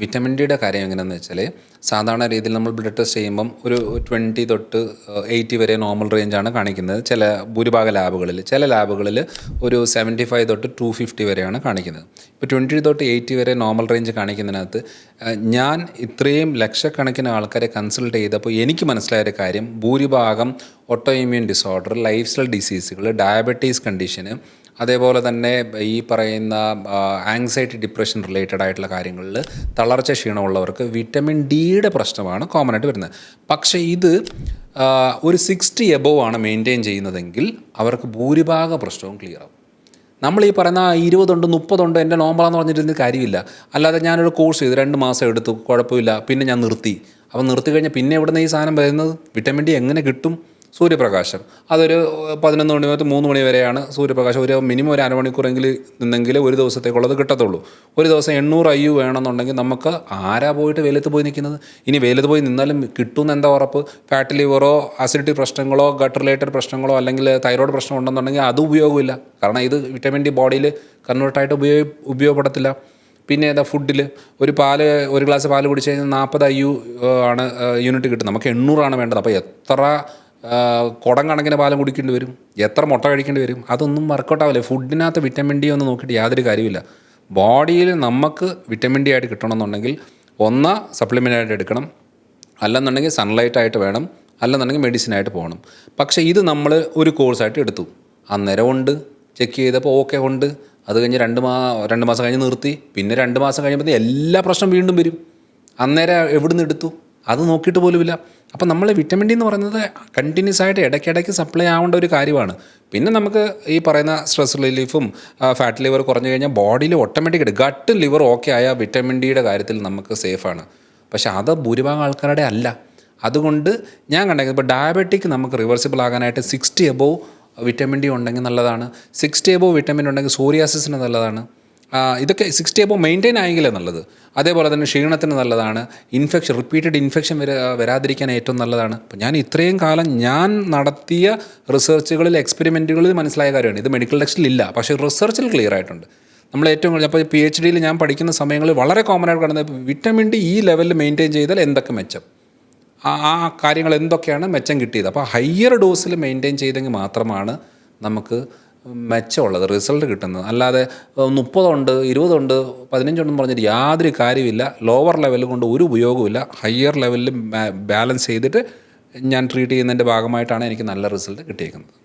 Vitamin ഡിയുടെ കാര്യം എങ്ങനെയാണെന്ന് വെച്ചാൽ സാധാരണ രീതിയിൽ നമ്മൾ ബ്ലഡ് ടെസ്റ്റ് ചെയ്യുമ്പം ഒരു ട്വന്റി തൊട്ട് എയ്റ്റി വരെ നോർമൽ റേഞ്ചാണ് കാണിക്കുന്നത്. ചില ഭൂരിഭാഗ ലാബുകളിൽ ചില ലാബുകളിൽ ഒരു സെവന്റി ഫൈവ് തൊട്ട് ടു ഫിഫ്റ്റി വരെയാണ് കാണിക്കുന്നത്. ഇപ്പോൾ ട്വന്റി തൊട്ട് എയ്റ്റി വരെ നോർമൽ റേഞ്ച് കാണിക്കുന്നതിനകത്ത് ഞാൻ ഇത്രയും ലക്ഷക്കണക്കിന് ആൾക്കാരെ കൺസൾട്ട് ചെയ്തപ്പോൾ എനിക്ക് മനസ്സിലായ ഒരു കാര്യം. ഭൂരിഭാഗം autoimmune disorder lifestyle ഡിസീസുകൾ ഡയബറ്റീസ് കണ്ടീഷന് അതേപോലെ തന്നെ ഈ പറയുന്ന ആങ്സൈറ്റി ഡിപ്രഷൻ റിലേറ്റഡ് ആയിട്ടുള്ള കാര്യങ്ങളിൽ തളർച്ച ക്ഷീണമുള്ളവർക്ക് വിറ്റമിൻ ഡിയുടെ പ്രശ്നമാണ് കോമൺ ആയിട്ട് വരുന്നത്. പക്ഷേ ഇത് ഒരു സിക്സ്റ്റി എബോവ് ആണ് മെയിന്റെയിൻ ചെയ്യുന്നതെങ്കിൽ അവർക്ക് ഭൂരിഭാഗ പ്രശ്നവും ക്ലിയർ ആവും. നമ്മൾ ഈ പറയുന്ന ഇരുപതുണ്ട് മുപ്പതുണ്ട് എന്റെ നോമ്പളാന്ന് പറഞ്ഞിരുന്ന കാര്യമില്ല. അല്ലാതെ ഞാനൊരു കോഴ്സ് ചെയ്തു രണ്ട് മാസം എടുത്തു കുഴപ്പമില്ല പിന്നെ ഞാൻ നിർത്തി. അപ്പം നിർത്തി കഴിഞ്ഞാൽ പിന്നെ എവിടെ നിന്ന് ഈ സാധനം വരുന്നത്? വിറ്റമിൻ ഡി എങ്ങനെ കിട്ടും? സൂര്യപ്രകാശം. അതൊരു പതിനൊന്ന് മണി മുതൽ മൂന്ന് മണി വരെയാണ് സൂര്യപ്രകാശം. ഒരു മിനിമം ഒരു അരമണിക്കൂറെങ്കിൽ നിന്നെങ്കിൽ ഒരു ദിവസത്തേക്കുള്ളത് കിട്ടത്തുള്ളൂ. ഒരു ദിവസം എണ്ണൂറ് അയ്യു വേണമെന്നുണ്ടെങ്കിൽ നമുക്ക് ആരാ പോയിട്ട് വെയിലത്ത് പോയി നിൽക്കുന്നത്? ഇനി വെയിലത്ത് പോയി നിന്നാലും കിട്ടുമെന്ന് എന്താ ഉറപ്പ്? ഫാറ്റ് ലിവറോ അസിഡിറ്റി പ്രശ്നങ്ങളോ ഗട്ട് റിലേറ്റഡ് പ്രശ്നങ്ങളോ അല്ലെങ്കിൽ തൈറോയ്ഡ് പ്രശ്നം ഉണ്ടെന്നുണ്ടെങ്കിൽ അത് ഉപയോഗമില്ല. കാരണം ഇത് വിറ്റമിൻ ഡി ബോഡിയിൽ കൺവേർട്ടായിട്ട് ഉപയോഗ ഉപയോഗപ്പെടത്തില്ല. പിന്നെ ഏതാ ഫുഡിൽ ഒരു പാൽ ഒരു ഗ്ലാസ് പാൽ കുടിച്ച് കഴിഞ്ഞാൽ നാൽപ്പത് അയ്യു ആണ് യൂണിറ്റ് കിട്ടുന്നത്. നമുക്ക് എണ്ണൂറാണ് വേണ്ടത്. അപ്പോൾ എത്ര കുടം കണക്കിന് പാലം കുടിക്കേണ്ടി വരും. എത്ര മുട്ട കഴിക്കേണ്ടി വരും. അതൊന്നും വർക്കൗട്ട് ആവില്ല. ഫുഡിനകത്ത് വിറ്റമിൻ ഡി ഒന്നും നോക്കിയിട്ട് യാതൊരു കാര്യമില്ല ബോഡിയിൽ നമുക്ക് വിറ്റമിൻ ഡി ആയിട്ട് കിട്ടണമെന്നുണ്ടെങ്കിൽ ഒന്ന് സപ്ലിമെന്റ് ആയിട്ട് എടുക്കണം. അല്ലെന്നുണ്ടെങ്കിൽ സൺലൈറ്റ് ആയിട്ട് വേണം. അല്ലെന്നുണ്ടെങ്കിൽ മെഡിസിൻ ആയിട്ട് പോകണം. പക്ഷേ ഇത് നമ്മൾ ഒരു കോഴ്സായിട്ട് എടുത്തു. അന്നേരം ഉണ്ട്. ചെക്ക് ചെയ്തപ്പോൾ ഓക്കെ ഉണ്ട്. അത് കഴിഞ്ഞ് രണ്ട് മാ രണ്ട് മാസം കഴിഞ്ഞ് നിർത്തി. പിന്നെ രണ്ട് മാസം കഴിയുമ്പോൾ എല്ലാ പ്രശ്നം വീണ്ടും വരും. അന്നേരം എവിടുന്ന് എടുത്തു? അത് നോക്കിയിട്ട് പോലുമില്ല. അപ്പം നമ്മൾ വിറ്റമിൻ ഡി എന്ന് പറയുന്നത് കണ്ടിന്യൂസ് ആയിട്ട് ഇടയ്ക്കിടയ്ക്ക് സപ്ലൈ ആവേണ്ട ഒരു കാര്യമാണ്. പിന്നെ നമുക്ക് ഈ പറയുന്ന സ്ട്രെസ് റിലീഫും ഫാറ്റ് ലിവർ കുറഞ്ഞു കഴിഞ്ഞാൽ ബോഡിയിൽ ഓട്ടോമാറ്റിക്കായിട്ട് ഗട്ട് ലിവർ ഓക്കെ ആയ വിറ്റമിൻ ഡിയുടെ കാര്യത്തിൽ നമുക്ക് സേഫാണ് പക്ഷെ അത് ഭൂരിഭാഗം ആൾക്കാരുടെ അല്ല. അതുകൊണ്ട് ഞാൻ കണ്ടെങ്കിൽ ഇപ്പോൾ ഡയബറ്റിക് നമുക്ക് റിവേഴ്സിബിൾ ആകാനായിട്ട് സിക്സ്റ്റി എബോവ് വിറ്റമിൻ ഡി ഉണ്ടെങ്കിൽ നല്ലതാണ്. സിക്സ്റ്റി എബോവ് വിറ്റമിൻ ഉണ്ടെങ്കിൽ സോറിയാസിസിന് നല്ലതാണ്. ഇതൊക്കെ സിക്സ്റ്റി അപ്പോൾ മെയിന്റെയിൻ ആയെങ്കിലേ നല്ലത്. അതേപോലെ തന്നെ ക്ഷീണത്തിന് നല്ലതാണ്. ഇൻഫെക്ഷൻ റിപ്പീറ്റഡ് ഇൻഫെക്ഷൻ വരാ വരാതിരിക്കാൻ ഏറ്റവും നല്ലതാണ്. അപ്പോൾ ഞാൻ ഇത്രയും കാലം ഞാൻ നടത്തിയ റിസർച്ചുകളിൽ എക്സ്പെരിമെന്റുകളിൽ മനസ്സിലായ കാര്യമാണ്. ഇത് മെഡിക്കൽ ടെക്സ്റ്റിൽ ഇല്ല. പക്ഷേ റിസർച്ചിൽ ക്ലിയർ ആയിട്ടുണ്ട്. നമ്മൾ ഏറ്റവും കൂടുതൽ അപ്പോൾ പി എച്ച് ഡിയിൽ ഞാൻ പഠിക്കുന്ന സമയങ്ങളിൽ വളരെ കോമൺ ആയിട്ട് കാണുന്നത് വിറ്റമിൻ ഡി ഈ ലെവലിൽ മെയിന്റെയിൻ ചെയ്താൽ എന്തൊക്കെ മെച്ചം? ആ ആ കാര്യങ്ങൾ എന്തൊക്കെയാണ് മെച്ചം കിട്ടിയത്? അപ്പോൾ ഹയ്യർ ഡോസിൽ മെയിന്റെയിൻ ചെയ്തെങ്കിൽ മാത്രമാണ് നമുക്ക് മെച്ചമുള്ളത് റിസൾട്ട് കിട്ടുന്നത്. അല്ലാതെ മുപ്പതുണ്ട് ഇരുപതുണ്ട് പതിനഞ്ചുണ്ടെന്ന് പറഞ്ഞിട്ട് യാതൊരു കാര്യമില്ല ലോവർ ലെവൽ കൊണ്ട് ഒരു ഉപയോഗമില്ല ഹയർ ലെവലിൽ ബാലൻസ് ചെയ്തിട്ട് ഞാൻ ട്രീറ്റ് ചെയ്യുന്നതിന്റെ ഭാഗമായിട്ടാണ് എനിക്ക് നല്ല റിസൾട്ട് കിട്ടിയേക്കുന്നത്.